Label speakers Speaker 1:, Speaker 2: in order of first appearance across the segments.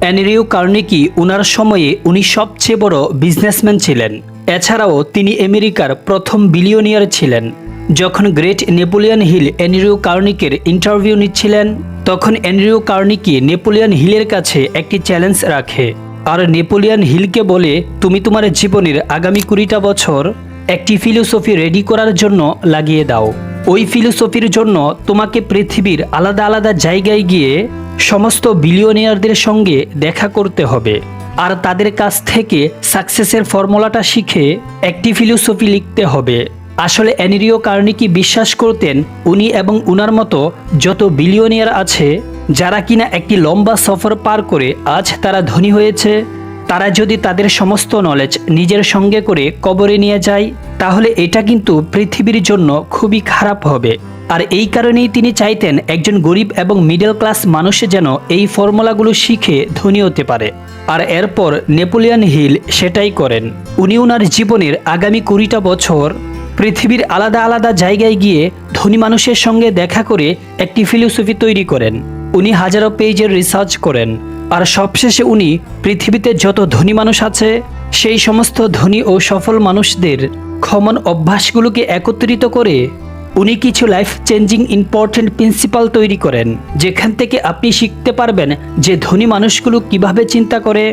Speaker 1: অ্যানেরিও কার্নিকি উনার সময়ে উনি সবচেয়ে বড় বিজনেসম্যান ছিলেন। এছাড়াও তিনি আমেরিকার প্রথম বিলিয়নিয়ার ছিলেন। যখন গ্রেট নেপোলিয়ন হিল অ্যানেরিও কার্নিকের ইন্টারভিউ নিচ্ছিলেন, তখন অ্যানেরিও কার্নিকি নেপোলিয়ন হিলের কাছে একটি চ্যালেঞ্জ রাখে। আর নেপোলিয়ন হিলকে বলে, তুমি তোমার জীবনের আগামী কুড়িটা বছর একটি ফিলোসফি রেডি করার জন্য লাগিয়ে দাও। ওই ফিলোসফির জন্য তোমাকে পৃথিবীর আলাদা আলাদা জায়গায় গিয়ে সমস্ত বিলিয়নিয়ারদের সঙ্গে দেখা করতে হবে। আর তাদের কাছ থেকে সাকসেসের ফর্মুলাটা শিখে একটি ফিলোসফি লিখতে হবে। আসলে অ্যানিরিও কার্নিকি বিশ্বাস করতেন, উনি এবং উনার মতো যত বিলিয়নিয়ার আছে, যারা কিনা একটি লম্বা সফর পার করে আজ তারা ধনী হয়েছে, তারা যদি তাদের সমস্ত নলেজ নিজের সঙ্গে করে কবরে নিয়ে যায় তাহলে এটা কিন্তু পৃথিবীর জন্য খুবই খারাপ হবে। আর এই কারণেই তিনি চাইতেন একজন গরিব এবং মিডল ক্লাস মানুষে যেন এই ফর্মুলাগুলো শিখে ধনী হতে পারে। আর এরপর নেপোলিয়ান হিল সেটাই করেন। উনি ওনার জীবনের আগামী কুড়িটা বছর পৃথিবীর আলাদা আলাদা জায়গায় গিয়ে ধনী মানুষের সঙ্গে দেখা করে একটি ফিলোসফি তৈরি করেন। উনি হাজারো পেজের রিসার্চ করেন। আর সবশেষে উনি পৃথিবীতে যত ধনী মানুষ আছে, সেই সমস্ত ধনী ও সফল মানুষদের ক্ষমন অভ্যাসগুলোকে একত্রিত করে উনি কিছু লাইফ চেঞ্জিং ইম্পর্টেন্ট প্রিন্সিপাল তৈরি করেন, যেখান থেকে আপনি শিখতে পারবেন যে ধনী মানুষগুলো কীভাবে চিন্তা করে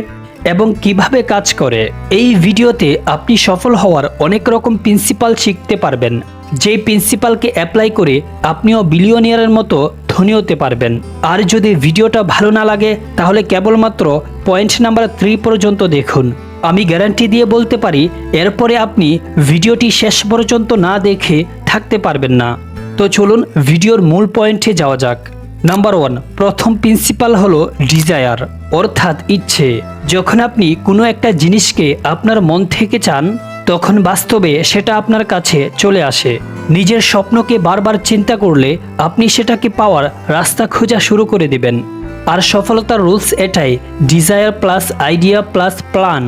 Speaker 1: এবং কীভাবে কাজ করে। এই ভিডিওতে আপনি সফল হওয়ার অনেক রকম প্রিন্সিপাল শিখতে পারবেন, যেই প্রিন্সিপালকে অ্যাপ্লাই করে আপনিও বিলিয়নিয়ারের মতো ধনী হতে পারবেন। আর যদি ভিডিওটা ভালো না লাগে, তাহলে কেবলমাত্র পয়েন্ট নাম্বার থ্রি পর্যন্ত দেখুন। আমি গ্যারান্টি দিয়ে বলতে পারি, এরপরে আপনি ভিডিওটি শেষ পর্যন্ত না দেখে থাকতে পারবেন না। তো চলুন ভিডিওর মূল পয়েন্টে যাওয়া যাক। নাম্বার ওয়ান, প্রথম প্রিন্সিপাল হলো ডিজায়ার, অর্থাৎ ইচ্ছে। যখন আপনি কোনো একটা জিনিসকে আপনার মন থেকে চান, তখন বাস্তবে সেটা আপনার কাছে চলে আসে। নিজের স্বপ্নকে বারবার চিন্তা করলে আপনি সেটাকে পাওয়ার রাস্তা খোঁজা শুরু করে দিবেন। আর সফলতার রুলস এটাই, desire plus idea plus plan.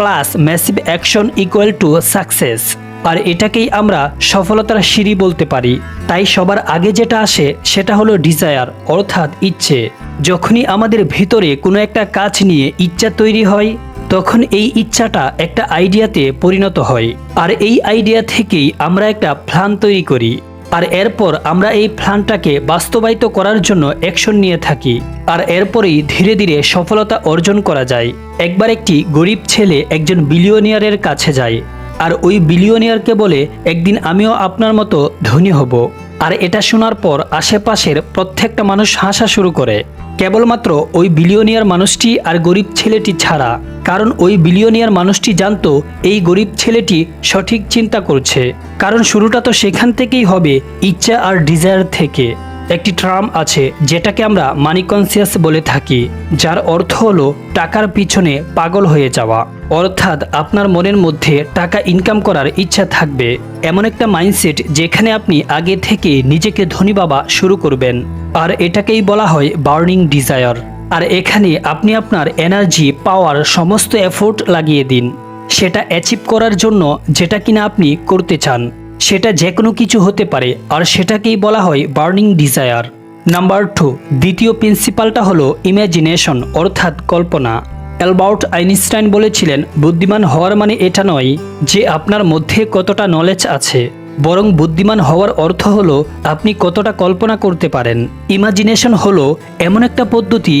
Speaker 1: Plus massive action equal to success আর এটাকেই আমরা সফলতার সিঁড়ি বলতে পারি। তাই সবার আগে যেটা আসে, সেটা হলো ডিজায়ার অর্থাৎ ইচ্ছে। যখনই আমাদের ভিতরে কোনো একটা কাজ নিয়ে ইচ্ছা তৈরি হয়, তখন এই ইচ্ছাটা একটা আইডিয়াতে পরিণত হয়। আর এই আইডিয়া থেকেই আমরা একটা প্ল্যান তৈরি করি। আর এরপর আমরা এই প্ল্যানটাকে বাস্তবায়িত করার জন্য অ্যাকশন নিয়ে থাকি। আর এরপরেই ধীরে ধীরে সফলতা অর্জন করা যায়। একবার একটি গরিব ছেলে একজন বিলিয়নিয়ারের কাছে যায়। আর ওই বিলিয়নিয়ারকে বলে, একদিন আমিও আপনার মতো ধনী হব। আর এটা শোনার পর আশেপাশের প্রত্যেকটা মানুষ হাসা শুরু করে। কেবলমাত্র ওই বিলিয়নিয়ার মানুষটি আর গরিব ছেলেটি ছাড়া। কারণ ওই বিলিয়নিয়ার মানুষটি জানত এই গরিব ছেলেটি সঠিক চিন্তা করছে। কারণ শুরুটা তো সেখান থেকেই হবে, ইচ্ছা আর ডিজায়ার থেকে। একটি ট্রাম আছে যেটাকে আমরা মানি কনসিয়াস বলে থাকি, যার অর্থ হলো টাকার পিছনে পাগল হয়ে যাওয়া। অর্থাৎ আপনার মনের মধ্যে টাকা ইনকাম করার ইচ্ছা থাকবে, এমন একটা মাইন্ডসেট যেখানে আপনি আগে থেকে নিজেকে ধনী বাবা শুরু করবেন। আর এটাকেই বলা হয় বার্নিং ডিজায়ার আর এখানে আপনি আপনার এনার্জি পাওয়ার সমস্ত এফোর্ট লাগিয়ে দিন। সেটা অ্যাচিভ করার জন্য যেটা কিনা আপনি করতে চান। সেটা যে কোনো কিছু হতে পারে, আর সেটাকেই বলা হয় বার্নিং ডিজায়ার। নাম্বার টু, দ্বিতীয় প্রিন্সিপালটা হলো ইমাজিনেশন, অর্থাৎ কল্পনা। অ্যালবার্ট আইনস্টাইন বলেছিলেন, বুদ্ধিমান হওয়ার মানে এটা নয় যে আপনার মধ্যে কতটা নলেজ আছে, বরং বুদ্ধিমান হওয়ার অর্থ হলো আপনি কতটা কল্পনা করতে পারেন। ইমাজিনেশন হলো এমন একটা পদ্ধতি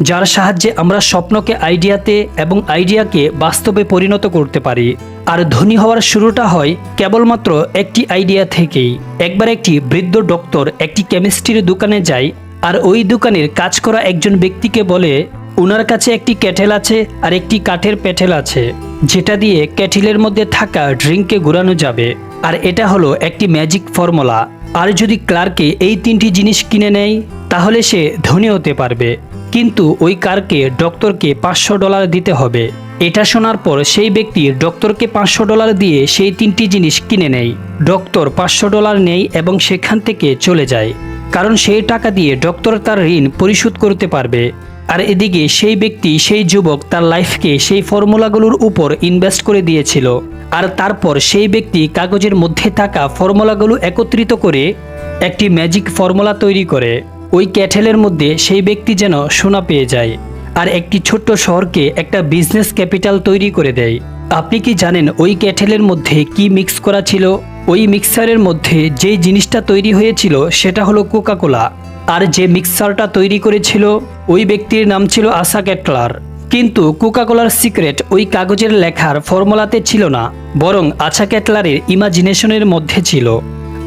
Speaker 1: যার সাহায্যে আমরা স্বপ্নকে আইডিয়াতে এবং আইডিয়াকে বাস্তবে পরিণত করতে পারি। আর ধনী হওয়ার শুরুটা হয় কেবলমাত্র একটি আইডিয়া থেকেই। একবার একটি বৃদ্ধ ডক্টর একটি কেমিস্ট্রির দোকানে যায় আর ওই দোকানের কাজ করা একজন ব্যক্তিকে বলে ওনার কাছে একটি ক্যাটেল আছে আর একটি কাঠের প্যাটেল আছে, যেটা দিয়ে ক্যাটেলের মধ্যে থাকা ড্রিঙ্ককে ঘুরানো যাবে। আর এটা হলো একটি ম্যাজিক ফর্মুলা। আর যদি ক্লার্কে এই তিনটি জিনিস কিনে নেয়, তাহলে সে ধনী হতে পারবে। কিন্তু ওই কারকে ডক্টরকে পাঁচশো ডলার দিতে হবে। এটা শোনার পর সেই ব্যক্তি ডক্টরকে পাঁচশো ডলার দিয়ে সেই তিনটি জিনিস কিনে নেয়। ডক্টর পাঁচশো ডলার নেয় এবং সেখান থেকে চলে যায়। কারণ সেই টাকা দিয়ে ডক্টর তার ঋণ পরিশোধ করতে পারবে। আর এদিকে সেই ব্যক্তি, সেই যুবক তার লাইফকে সেই ফর্মুলাগুলোর উপর ইনভেস্ট করে দিয়েছিল। আর তারপর সেই ব্যক্তি কাগজের মধ্যে থাকা ফর্মুলাগুলো একত্রিত করে একটি ম্যাজিক ফর্মুলা তৈরি করে। ওই ক্যাটেলের মধ্যে সেই ব্যক্তি যেন সোনা পেয়ে যায় আর একটি ছোট্ট শহরকে একটা বিজনেস ক্যাপিটাল তৈরি করে দেয়। আপনি কি জানেন ওই ক্যাটেলের মধ্যে কি মিক্স করা ছিল? ওই মিক্সারের মধ্যে যে জিনিসটা তৈরি হয়েছিল সেটা হলো কোকাকোলা। আর যে মিক্সারটা তৈরি করেছিল, ওই ব্যক্তির নাম ছিল আশা ক্যাটলার। কিন্তু কোকাকোলার সিক্রেট ওই কাগজের লেখার ফর্মুলাতে ছিল না, বরং আছা ক্যাটলারের ইমাজিনেশনের মধ্যে ছিল।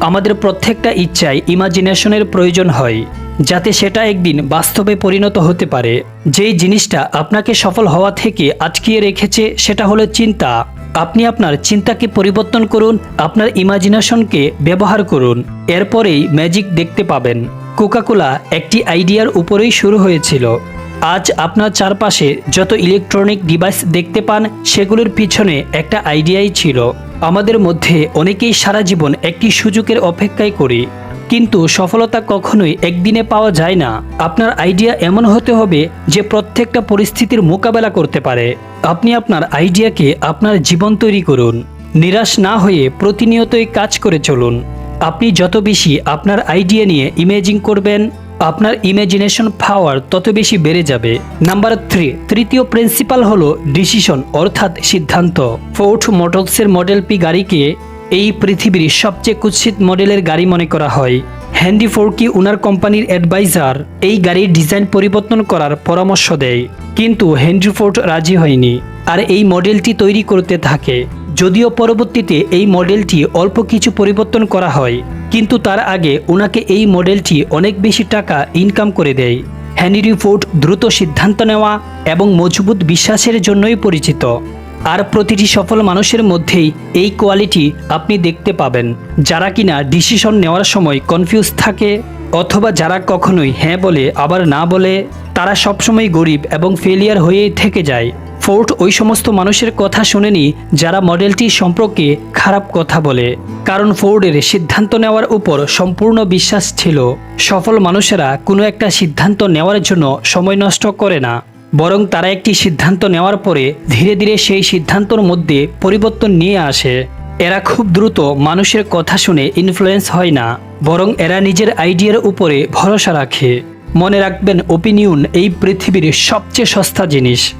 Speaker 1: আমাদের প্রত্যেকটা ইচ্ছায় ইমাজিনেশনের প্রয়োজন হয়। যাতে সেটা একদিন বাস্তবে পরিণত হতে পারে। যেই জিনিসটা আপনাকে সফল হওয়া থেকে আটকিয়ে রেখেছে, সেটা হলো চিন্তা। আপনি আপনার চিন্তাকে পরিবর্তন করুন, আপনার ইমাজিনেশনকে ব্যবহার করুন। এরপরেই ম্যাজিক দেখতে পাবেন। কোকাকোলা একটি আইডিয়ার উপরেই শুরু হয়েছিল। আজ আপনার চারপাশে যত ইলেকট্রনিক ডিভাইস দেখতে পান, সেগুলোর পিছনে একটা আইডিয়াই ছিল। আমাদের মধ্যে অনেকেই সারা জীবন একটি সুযোগের অপেক্ষায় করি। কিন্তু সফলতা কখনোই একদিনে পাওয়া যায় না। আপনার আইডিয়া এমন হতে হবে যে প্রত্যেকটা পরিস্থিতির মোকাবেলা করতে পারে। আপনি আপনার আইডিয়াকে আপনার জীবন তৈরি করুন। নিরাশ না হয়ে প্রতিনিয়তই কাজ করে চলুন। আপনি যত বেশি আপনার আইডিয়া নিয়ে ইমেজিং করবেন, আপনার ইমাজিনেশন পাওয়ার তত বেশি বেড়ে যাবে। নাম্বার থ্রি, তৃতীয় প্রিন্সিপাল হলো ডিসিশন, অর্থাৎ সিদ্ধান্ত। ফোর্ট মোটরসের মডেল পি গাড়িকে এই পৃথিবীর সবচেয়ে কুৎসিত মডেলের গাড়ি মনে করা হয়। হ্যান্ডি ফোর্কি উনার কোম্পানির অ্যাডভাইজার এই গাড়ির ডিজাইন পরিবর্তন করার পরামর্শ দেয়। কিন্তু হেনরি ফোর্ড রাজি হয়নি। আর এই মডেলটি তৈরি করতে থাকে। যদিও পরবর্তীতে এই মডেলটি অল্প কিছু পরিবর্তন করা হয়, কিন্তু তার আগে ওনাকে এই মডেলটি অনেক বেশি টাকা ইনকাম করে দেয়। হেনরি ফোর্ড দ্রুত সিদ্ধান্ত নেওয়া এবং মজবুত বিশ্বাসের জন্যই পরিচিত। আর প্রতিটি সফল মানুষের মধ্যেই এই কোয়ালিটি আপনি দেখতে পাবেন। যারা কিনা ডিসিশন নেওয়ার সময় কনফিউজ থাকে অথবা যারা কখনোই হ্যাঁ বলে, আবার না বলে, তারা সবসময় গরিব এবং ফেলিয়ার হয়েই থেকে যায়। ফোর্ট ওই সমস্ত মানুষের কথা শুনেনি যারা মডেলটি সম্পর্কে খারাপ কথা বলে। কারণ ফোর্ডের সিদ্ধান্ত নেওয়ার উপর সম্পূর্ণ বিশ্বাস ছিল। সফল মানুষেরা কোনো একটা সিদ্ধান্ত নেওয়ার জন্য সময় নষ্ট করে না। বরং তারা একটি সিদ্ধান্ত নেওয়ার পরে ধীরে ধীরে সেই সিদ্ধান্তর মধ্যে পরিবর্তন নিয়ে আসে। এরা খুব দ্রুত মানুষের কথা শুনে ইনফ্লুয়েন্স হয় না, বরং এরা নিজের আইডিয়ার উপরে ভরসা রাখে। মনে রাখবেন ওপিনিয়ন এই পৃথিবীর সবচেয়ে সস্তা জিনিস।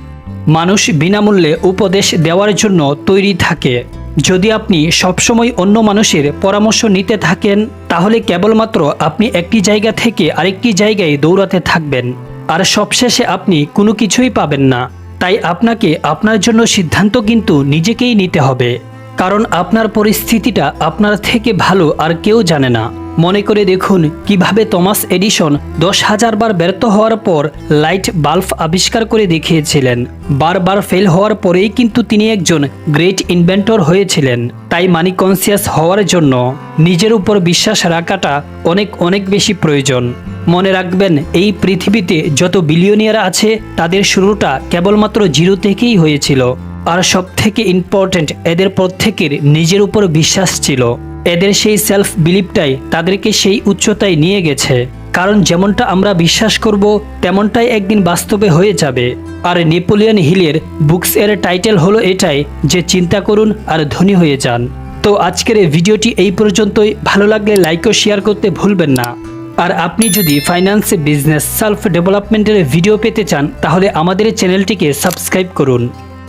Speaker 1: মানুষ বিনামূল্যে উপদেশ দেওয়ার জন্য তৈরি থাকে। যদি আপনি সবসময় অন্য মানুষের পরামর্শ নিতে থাকেন, তাহলে কেবলমাত্র আপনি একটি জায়গা থেকে আরেকটি জায়গায় দৌড়াতে থাকবেন। আর সবশেষে আপনি কোনো কিছুই পাবেন না। তাই আপনাকে আপনার জন্য সিদ্ধান্ত কিন্তু নিজেকেই নিতে হবে। কারণ আপনার পরিস্থিতিটা আপনার থেকে ভালো আর কেউ জানে না। মনে করে দেখুন কীভাবে টমাস এডিসন দশ হাজার বার ব্যর্থ হওয়ার পর লাইট বাল্ব আবিষ্কার করে দেখিয়েছিলেন। বারবার ফেল হওয়ার পরেই কিন্তু তিনি একজন গ্রেট ইনভেন্টর হয়েছিলেন। তাই মানি কনসিয়াস হওয়ার জন্য নিজের উপর বিশ্বাস রাখাটা অনেক অনেক বেশি প্রয়োজন। মনে রাখবেন, এই পৃথিবীতে যত বিলিয়নিয়ার আছে, তাদের শুরুটা কেবলমাত্র জিরো থেকেই হয়েছিল। আর সব থেকে ইম্পর্ট্যান্ট এদের প্রত্যেকের নিজের উপর বিশ্বাস ছিল। এদের সেই সেলফ বিলিভটাই তাদেরকে সেই উচ্চতায় নিয়ে গেছে। কারণ যেমনটা আমরা বিশ্বাস করব, তেমনটাই একদিন বাস্তবে হয়ে যাবে। আর নেপোলিয়ন হিলের বুকস এর টাইটেল হলো এটাই, যে চিন্তা করুন আর ধনী হয়ে যান। তো আজকের এই ভিডিওটি এই পর্যন্তই। ভালো লাগলে লাইক ও শেয়ার করতে ভুলবেন না। আর আপনি যদি ফাইন্যান্স বিজনেস সেলফ ডেভেলপমেন্টের ভিডিও পেতে চান, তাহলে আমাদের চ্যানেলটিকে সাবস্ক্রাইব করুন।